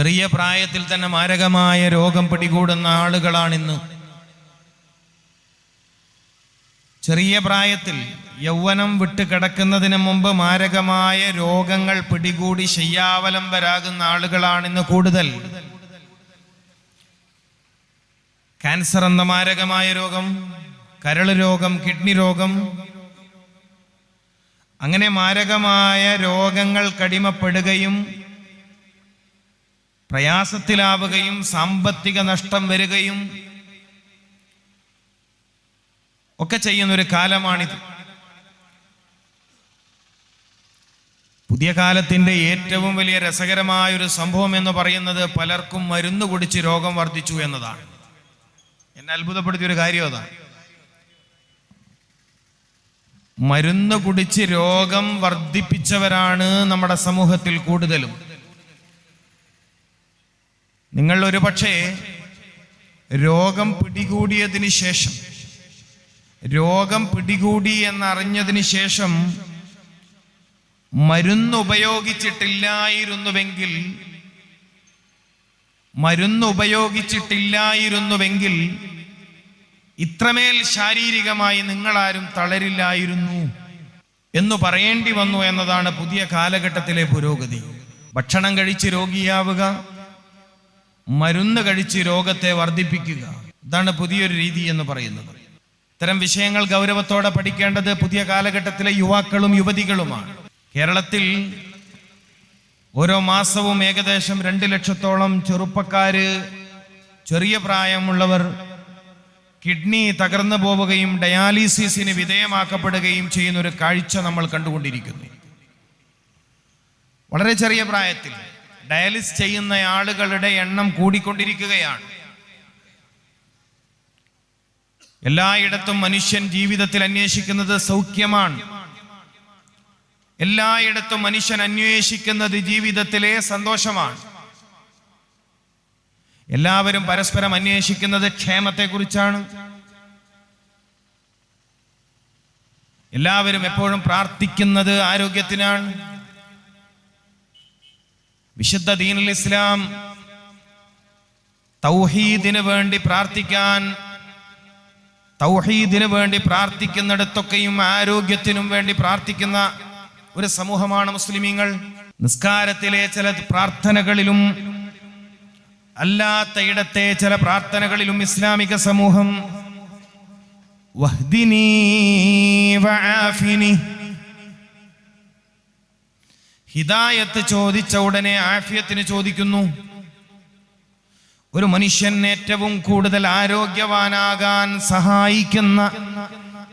ചെറിയ പ്രായത്തിൽ തന്നെ മാരകമായ രോഗം പിടികൂടുന്ന ആളുകളാണിന്ന്. ചെറിയ പ്രായത്തിൽ യൗവനം വിട്ട് കിടക്കുന്നതിന് മുമ്പ് മാരകമായ രോഗങ്ങൾ പിടികൂടി ശയ്യാവലംബരാകുന്ന ആളുകളാണിന്ന് കൂടുതൽ. ക്യാൻസർ എന്ന മാരകമായ രോഗം കരൾ രോഗം കിഡ്നി രോഗം അങ്ങനെ മാരകമായ രോഗങ്ങൾ കടിമപ്പെടുകയും പ്രയാസത്തിലാവുകയും സാമ്പത്തിക നഷ്ടം വരികയും ഒക്കെ ചെയ്യുന്നൊരു കാലമാണിത്. പുതിയ കാലത്തിന്റെ ഏറ്റവും വലിയ രസകരമായ ഒരു സംഭവം എന്ന് പറയുന്നത് പലർക്കും മരുന്ന് കുടിച്ച് രോഗം വർദ്ധിച്ചു എന്നതാണ്. എന്നെ അത്ഭുതപ്പെടുത്തിയ ഒരു കാര്യം അതാണ് മരുന്ന് കുടിച്ച് രോഗം വർദ്ധിപ്പിച്ചവരാണ് നമ്മുടെ സമൂഹത്തിൽ കൂടുതലും. നിങ്ങൾ ഒരു പക്ഷേ രോഗം പിടികൂടിയതിന് ശേഷം രോഗം പിടികൂടി എന്നറിഞ്ഞതിന് ശേഷം മരുന്ന് ഉപയോഗിച്ചിട്ടില്ലായിരുന്നുവെങ്കിൽ മരുന്ന് ഉപയോഗിച്ചിട്ടില്ലായിരുന്നുവെങ്കിൽ ഇത്രമേൽ ശാരീരികമായി നിങ്ങളാരും തളരില്ലായിരുന്നു എന്ന് പറയേണ്ടി വന്നു എന്നതാണ് പുതിയ കാലഘട്ടത്തിലെ പുരോഗതി. ഭക്ഷണം കഴിച്ച് രോഗിയാവുക മരുന്ന് കഴിച്ച് രോഗത്തെ വർദ്ധിപ്പിക്കുക. ഇതാണ് പുതിയൊരു രീതി എന്ന് പറയുന്നത്. ഇത്തരം വിഷയങ്ങൾ ഗൗരവത്തോടെ പഠിക്കേണ്ടത് പുതിയ കാലഘട്ടത്തിലെ യുവാക്കളും യുവതികളുമാണ്. കേരളത്തിൽ ഓരോ മാസവും ഏകദേശം രണ്ട് ലക്ഷത്തോളം ചെറുപ്പക്കാര് ചെറിയ പ്രായമുള്ളവർ കിഡ്നി തകർന്നു പോവുകയും ഡയാലിസിസിന് വിധേയമാക്കപ്പെടുകയും ചെയ്യുന്ന ഒരു കാഴ്ച നമ്മൾ കണ്ടുകൊണ്ടിരിക്കുന്നു. വളരെ ചെറിയ പ്രായത്തിൽ ഡയാലിസ് ചെയ്യുന്ന ആളുകളുടെ എണ്ണം കൂടിക്കൊണ്ടിരിക്കുകയാണ്. എല്ലായിടത്തും മനുഷ്യൻ ജീവിതത്തിൽ അന്വേഷിക്കുന്നത് സൗഖ്യമാണ്. എല്ലായിടത്തും മനുഷ്യൻ അന്വേഷിക്കുന്നത് ജീവിതത്തിലെ സന്തോഷമാണ്. എല്ലാവരും പരസ്പരം അന്വേഷിക്കുന്നത് ക്ഷേമത്തെക്കുറിച്ചാണ്. എല്ലാവരും എപ്പോഴും പ്രാർത്ഥിക്കുന്നത് ആരോഗ്യത്തിനാണ്. വിശുദ്ധ ദീനുൽ ഇസ്ലാം തൗഹീദിന് വേണ്ടി പ്രാർത്ഥിക്കാൻ തൗഹീദിന് വേണ്ടി പ്രാർത്ഥിക്കുന്നിടത്തൊക്കെയും ആരോഗ്യത്തിനും വേണ്ടി പ്രാർത്ഥിക്കുന്ന ഒരു സമൂഹമാണ് മുസ്ലിമീങ്ങൾ. നിസ്കാരത്തിലെ ചില പ്രാർത്ഥനകളിലും അല്ലാത്ത ഇടത്തെ ചില പ്രാർത്ഥനകളിലും ഇസ്ലാമിക സമൂഹം വഹ്ദിനി വആഫിനി ഹിദായത്ത് ചോദിച്ച ഉടനെ ആഫിയത്തിന് ചോദിക്കുന്നു. ഒരു മനുഷ്യൻ ഏറ്റവും കൂടുതൽ ആരോഗ്യവാനാകാൻ സഹായിക്കുന്ന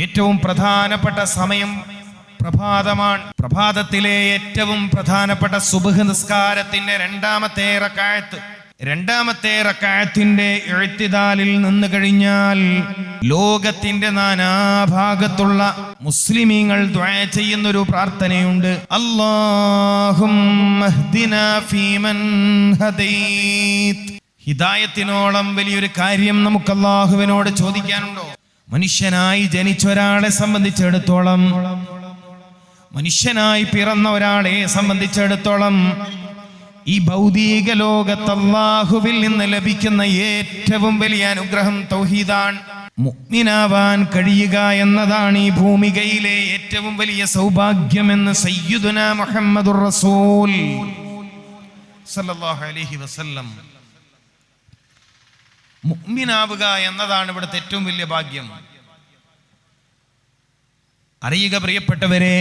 ഏറ്റവും പ്രധാനപ്പെട്ട സമയം പ്രഭാതമാണ്. പ്രഭാതത്തിലെ ഏറ്റവും പ്രധാനപ്പെട്ട സുബഹ് നിസ്കാരത്തിന്റെ രണ്ടാമത്തെ റക്കായത്ത്. രണ്ടാമത്തെ റക്കായത്തിന്റെ എഴുത്തിതാലിൽ നിന്ന് കഴിഞ്ഞാൽ ലോകത്തിന്റെ നാനാഭാഗത്തുള്ള മുസ്ലിമീങ്ങൾ ദ്വാ ചെയ്യുന്ന ഒരു പ്രാർത്ഥനയുണ്ട് അല്ലാഹും ഹിദായത്തിനോളം വലിയൊരു കാര്യം നമുക്ക് അള്ളാഹുവിനോട് ചോദിക്കാനുണ്ടോ? മനുഷ്യനായി ജനിച്ച ഒരാളെ സംബന്ധിച്ചിടത്തോളം മനുഷ്യനായി പിറന്ന ഒരാളെ സംബന്ധിച്ചിടത്തോളം ഈ ഭൗതിക ലോകത്ത് അള്ളാഹുവിൽ നിന്ന് ലഭിക്കുന്ന ഏറ്റവും വലിയ അനുഗ്രഹം തൗഹീദാൻ മുഗ്മിനാവാൻ കഴിയുക എന്നതാണ് ഈ ഭൂമികയിലെ ഏറ്റവും വലിയ സൗഭാഗ്യമെന്ന് സയ്യുദുന മുഹമ്മദുർ റസൂൽ അലൈഹി വസല്ലം. മുഗ്മിനാവുക എന്നതാണ് ഇവിടുത്തെ ഏറ്റവും വലിയ ഭാഗ്യം. അറിയുക പ്രിയപ്പെട്ടവരെ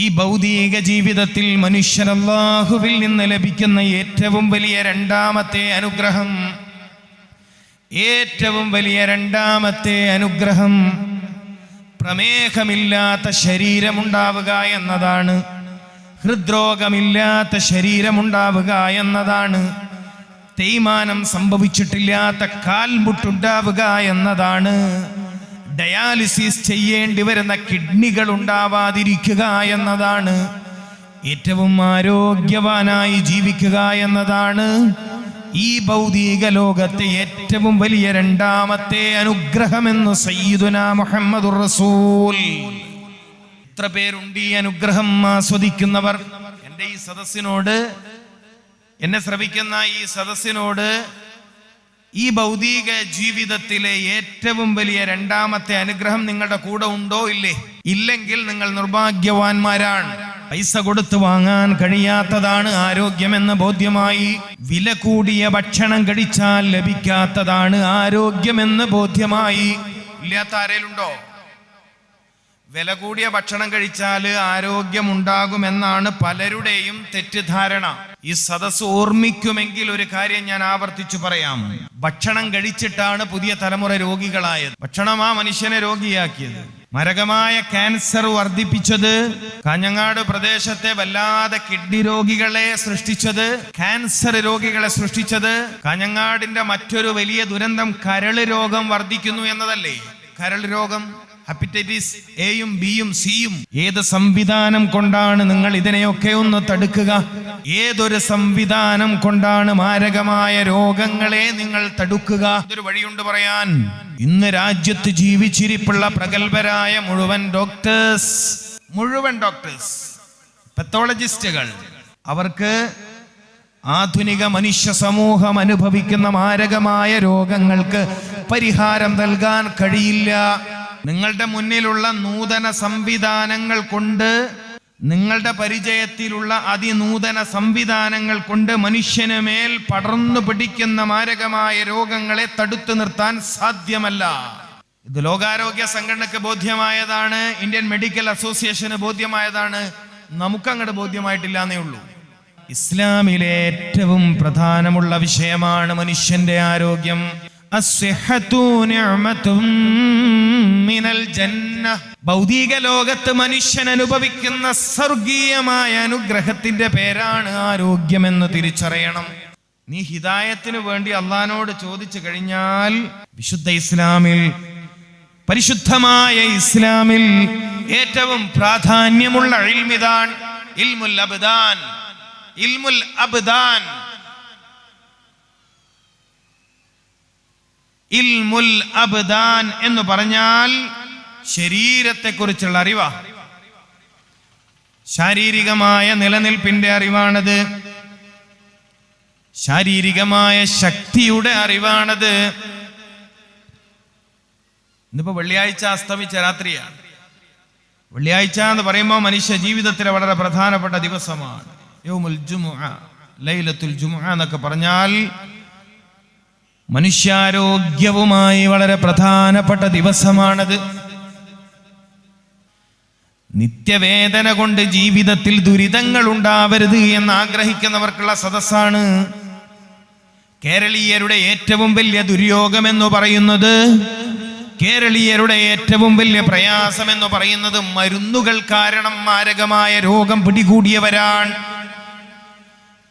ഈ ഭൗതിക ജീവിതത്തിൽ മനുഷ്യൻ അള്ളാഹുവിൽ നിന്ന് ലഭിക്കുന്ന ഏറ്റവും വലിയ രണ്ടാമത്തെ അനുഗ്രഹം ഏറ്റവും വലിയ രണ്ടാമത്തെ അനുഗ്രഹം പ്രമേഹമില്ലാത്ത ശരീരമുണ്ടാവുക എന്നതാണ്. ഹൃദ്രോഗമില്ലാത്ത ശരീരമുണ്ടാവുക എന്നതാണ്. തേയ്മാനം സംഭവിച്ചിട്ടില്ലാത്ത കാൽമുട്ടുണ്ടാവുക എന്നതാണ്. ഡയാലിസിസ് ചെയ്യേണ്ടി വരുന്ന കിഡ്നികൾ ഉണ്ടാവാതിരിക്കുക എന്നതാണ്. ഏറ്റവും ആരോഗ്യവാനായി ജീവിക്കുക എന്നതാണ്. ഈ ഭൗതിക ലോകത്തെ ഏറ്റവും വലിയ രണ്ടാമത്തെ അനുഗ്രഹമെന്ന് സയ്യിദുന മുഹമ്മദ് റസൂൽ. എത്ര പേരുണ്ട് ഈ അനുഗ്രഹം ആസ്വദിക്കുന്നവർ. എന്റെ ഈ സദസ്സിനോട് എന്നെ ശ്രവിക്കുന്ന ഈ സദസ്സിനോട് ഈ ഭൗതിക ജീവിതത്തിലെ ഏറ്റവും വലിയ രണ്ടാമത്തെ അനുഗ്രഹം നിങ്ങളുടെ കൂടെ ഉണ്ടോ ഇല്ലേ? ഇല്ലെങ്കിൽ നിങ്ങൾ നിർഭാഗ്യവാന്മാരാണ്. പൈസ കൊടുത്തു വാങ്ങാൻ കഴിയാത്തതാണ് ആരോഗ്യമെന്ന ബോധ്യമായി. വില കൂടിയ ഭക്ഷണം കഴിച്ചാൽ ലഭിക്കാത്തതാണ് ആരോഗ്യമെന്ന് ബോധ്യമായി. ഇല്ലാത്ത ആരേലുണ്ടോ? വില കൂടിയ ഭക്ഷണം കഴിച്ചാൽ ആരോഗ്യമുണ്ടാകുമെന്നാണ് പലരുടെയും തെറ്റിദ്ധാരണ. ഈ സദസ് ഓർമ്മിക്കുമെങ്കിൽ ഒരു കാര്യം ഞാൻ ആവർത്തിച്ചു പറയാം. ഭക്ഷണം കഴിച്ചിട്ടാണ് പുതിയ തലമുറ രോഗികളായത്. ഭക്ഷണം ആ മനുഷ്യനെ രോഗിയാക്കിയത്. മരകമായ ക്യാൻസർ വർദ്ധിപ്പിച്ചത് കാഞ്ഞങ്ങാട് പ്രദേശത്തെ വല്ലാതെ കിഡ്നി രോഗികളെ സൃഷ്ടിച്ചത് ക്യാൻസർ രോഗികളെ സൃഷ്ടിച്ചത് കാഞ്ഞങ്ങാടിന്റെ മറ്റൊരു വലിയ ദുരന്തം കരൾ രോഗം വർദ്ധിക്കുന്നു എന്നതല്ലേ? കരൾ രോഗം? ഹെപ്പറ്റൈറ്റിസ് എയും ബിയും സിയും ഏത് സംവിധാനം കൊണ്ടാണ് നിങ്ങൾ ഇതിനെയൊക്കെ ഒന്ന് തടുക്കുക? ഏതൊരു സംവിധാനം കൊണ്ടാണ് മാരകമായ രോഗങ്ങളെ നിങ്ങൾ തടുക്കുക? ഇതൊരു വഴിയുണ്ട് പറയാൻ. ഇന്ന് രാജ്യത്ത് ജീവിച്ചിരിപ്പുള്ള പ്രഗത്ഭരായ മുഴുവൻ ഡോക്ടേഴ്സ് മുഴുവൻ ഡോക്ടേഴ്സ് പത്തോളജിസ്റ്റുകൾ അവർക്ക് ആധുനിക മനുഷ്യ സമൂഹം അനുഭവിക്കുന്ന മാരകമായ രോഗങ്ങൾക്ക് പരിഹാരം നൽകാൻ കഴിയില്ല. നിങ്ങളുടെ മുന്നിലുള്ള നൂതന സംവിധാനങ്ങൾ കൊണ്ട് നിങ്ങളുടെ പരിചയത്തിലുള്ള അതിനൂതന സംവിധാനങ്ങൾ കൊണ്ട് മനുഷ്യന് മേൽ പടർന്നു പിടിക്കുന്ന മാരകമായ രോഗങ്ങളെ തടുത്തു നിർത്താൻ സാധ്യമല്ല. ഇത് ലോകാരോഗ്യ സംഘടനയ്ക്ക് ബോധ്യമായതാണ് ഇന്ത്യൻ മെഡിക്കൽ അസോസിയേഷന് ബോധ്യമായതാണ്. നമുക്കങ്ങോട്ട് ബോധ്യമായിട്ടില്ല എന്നേ ഉള്ളൂ. ഇസ്ലാമിലെ ഏറ്റവും പ്രധാനമുള്ള വിഷയമാണ് മനുഷ്യന്റെ ആരോഗ്യം. ഭൗതിക ലോകത്ത് മനുഷ്യൻ അനുഭവിക്കുന്ന സ്വർഗീയമായ അനുഗ്രഹത്തിന്റെ പേരാണ് ആരോഗ്യമെന്ന് തിരിച്ചറിയണം. നീ ഹിതായത്തിന് വേണ്ടി അള്ളഹാനോട് ചോദിച്ചു കഴിഞ്ഞാൽ വിശുദ്ധ ഇസ്ലാമിൽ പരിശുദ്ധമായ ഇസ്ലാമിൽ ഏറ്റവും പ്രാധാന്യമുള്ള ഇൽമിതാൻ ഇൽമുൽ അബ്ദാൻ. ഇൽമുൽ അബ്ദാൻ. ഇൽമുൽ അബ്ദാൻ എന്ന് പറഞ്ഞാൽ ശരീരത്തെക്കുറിച്ചുള്ള അറിവാ. ശാരീരികമായ നിലനിൽപ്പിന്റെ അറിവാണത്. ശാരീരികമായ ശക്തിയുടെ അറിവാണത്. ഇന്നിപ്പോ വെള്ളിയാഴ്ച അസ്തമിച്ച രാത്രിയാണ്. വെള്ളിയാഴ്ച എന്ന് പറയുമ്പോൾ മനുഷ്യ ജീവിതത്തിലെ വളരെ പ്രധാനപ്പെട്ട ദിവസമാണ്. ജുമുഅ ലൈലത്തുൽ ജുമുഅ എന്നൊക്കെ പറഞ്ഞാൽ മനുഷ്യാരോഗ്യവുമായി വളരെ പ്രധാനപ്പെട്ട ദിവസമാണത്. നിത്യവേദന കൊണ്ട് ജീവിതത്തിൽ ദുരിതങ്ങൾ ഉണ്ടാവരുത് എന്ന് ആഗ്രഹിക്കുന്നവർക്കുള്ള സദസ്സാണ്. കേരളീയരുടെ ഏറ്റവും വലിയ ദുര്യോഗം എന്ന് പറയുന്നത് കേരളീയരുടെ ഏറ്റവും വലിയ പ്രയാസമെന്ന് പറയുന്നത് മരുന്നുകൾ കാരണം മാരകമായ രോഗം പിടികൂടിയവരാണ്.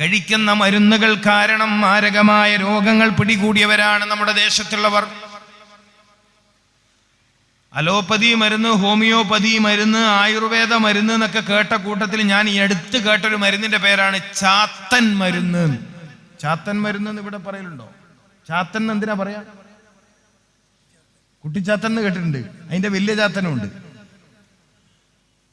കഴിക്കുന്ന മരുന്നുകൾ കാരണം മാരകമായ രോഗങ്ങൾ പിടികൂടിയവരാണ് നമ്മുടെ ദേശത്തുള്ളവർ. അലോപ്പതി മരുന്ന് ഹോമിയോപ്പതി മരുന്ന് ആയുർവേദ മരുന്ന് എന്നൊക്കെ കേട്ട കൂട്ടത്തിൽ ഞാൻ ഈ അടുത്ത് കേട്ടൊരു മരുന്നിന്റെ പേരാണ് ചാത്തൻ മരുന്ന്. ചാത്തൻ മരുന്ന് എന്ന് ഇവിടെ പറയലുണ്ടോ? ചാത്തൻ എന്തിനാ പറയാ? കുട്ടിച്ചാത്തൻ എന്ന് കേട്ടിട്ടുണ്ട്. അതിന്റെ വലിയ ചാത്തനും ഉണ്ട്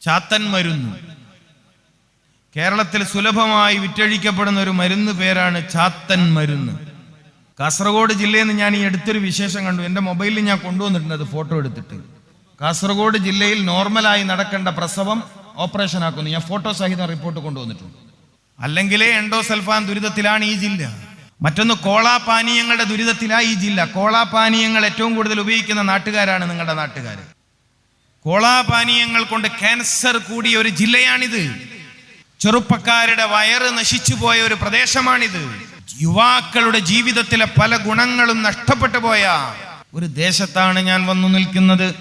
ചാത്തൻ മരുന്ന്. കേരളത്തിൽ സുലഭമായി വിറ്റഴിക്കപ്പെടുന്ന ഒരു മരുന്ന് പേരാണ് ചാത്തൻ മരുന്ന്. കാസർഗോഡ് ജില്ലയിൽ നിന്ന് ഞാൻ ഈ അടുത്തൊരു വിശേഷം കണ്ടു. എന്റെ മൊബൈലിൽ ഞാൻ കൊണ്ടുവന്നിട്ടുണ്ട് അത് ഫോട്ടോ എടുത്തിട്ട്. കാസർഗോഡ് ജില്ലയിൽ നോർമലായി നടക്കേണ്ട പ്രസവം ഓപ്പറേഷൻ ആക്കുന്നു. ഞാൻ ഫോട്ടോ സഹിതം റിപ്പോർട്ട് കൊണ്ടുവന്നിട്ടുണ്ട്. അല്ലെങ്കിലേ എൻഡോസൽഫാൻ ദുരിതത്തിലാണ് ഈ ജില്ല. മറ്റൊന്ന് കോളാപാനീയങ്ങളുടെ ദുരിതത്തിലാണ് ഈ ജില്ല. കോളാപാനീയങ്ങൾ ഏറ്റവും കൂടുതൽ ഉപയോഗിക്കുന്ന നാട്ടുകാരാണ് നിങ്ങളുടെ നാട്ടുകാർ കോളാപാനീയങ്ങൾ കൊണ്ട് ക്യാൻസർ കൂടിയ ഒരു ജില്ലയാണിത്. ചെറുപ്പക്കാരുടെ വയറ് നശിച്ചു പോയ ഒരു പ്രദേശമാണിത്. യുവാക്കളുടെ ജീവിതത്തിലെ പല ഗുണങ്ങളും നഷ്ടപ്പെട്ടു പോയ ഒരു ദേശത്താണ് ഞാൻ വന്നു നിൽക്കുന്നത്.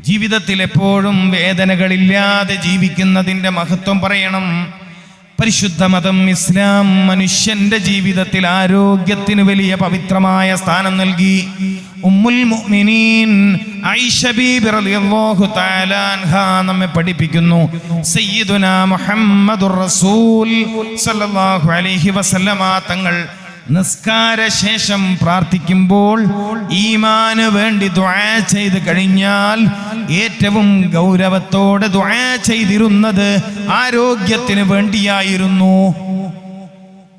ജീവിതത്തിൽ എപ്പോഴും വേദനകളില്ലാതെ ജീവിക്കുന്നതിന്റെ മഹത്വം പറയണം. പരിശുദ്ധ മതം ഇസ്ലാം മനുഷ്യന്റെ ജീവിതത്തിൽ ആരോഗ്യത്തിന് വലിയ പവിത്രമായ സ്ഥാനം നൽകി. ഉമ്മുൽ മുഅ്മിനീൻ ആയിഷ ബീബി റളിയല്ലാഹു തആല അൻഹ നമ്മെ പഠിപ്പിക്കുന്നു. സയ്യിദുനാ മുഹമ്മദുർ റസൂൽ സല്ലല്ലാഹു അലൈഹി വസല്ലമ തങ്ങൾ നിസ്കാര ശേഷം പ്രാർത്ഥിക്കുമ്പോൾ ഈമാന് വേണ്ടി ദുആ ചെയ്ത് കഴിഞ്ഞാൽ ഏറ്റവും ഗൗരവത്തോടെ ദുആ ചെയ്തിരുന്നത് ആരോഗ്യത്തിന് വേണ്ടിയായിരുന്നു.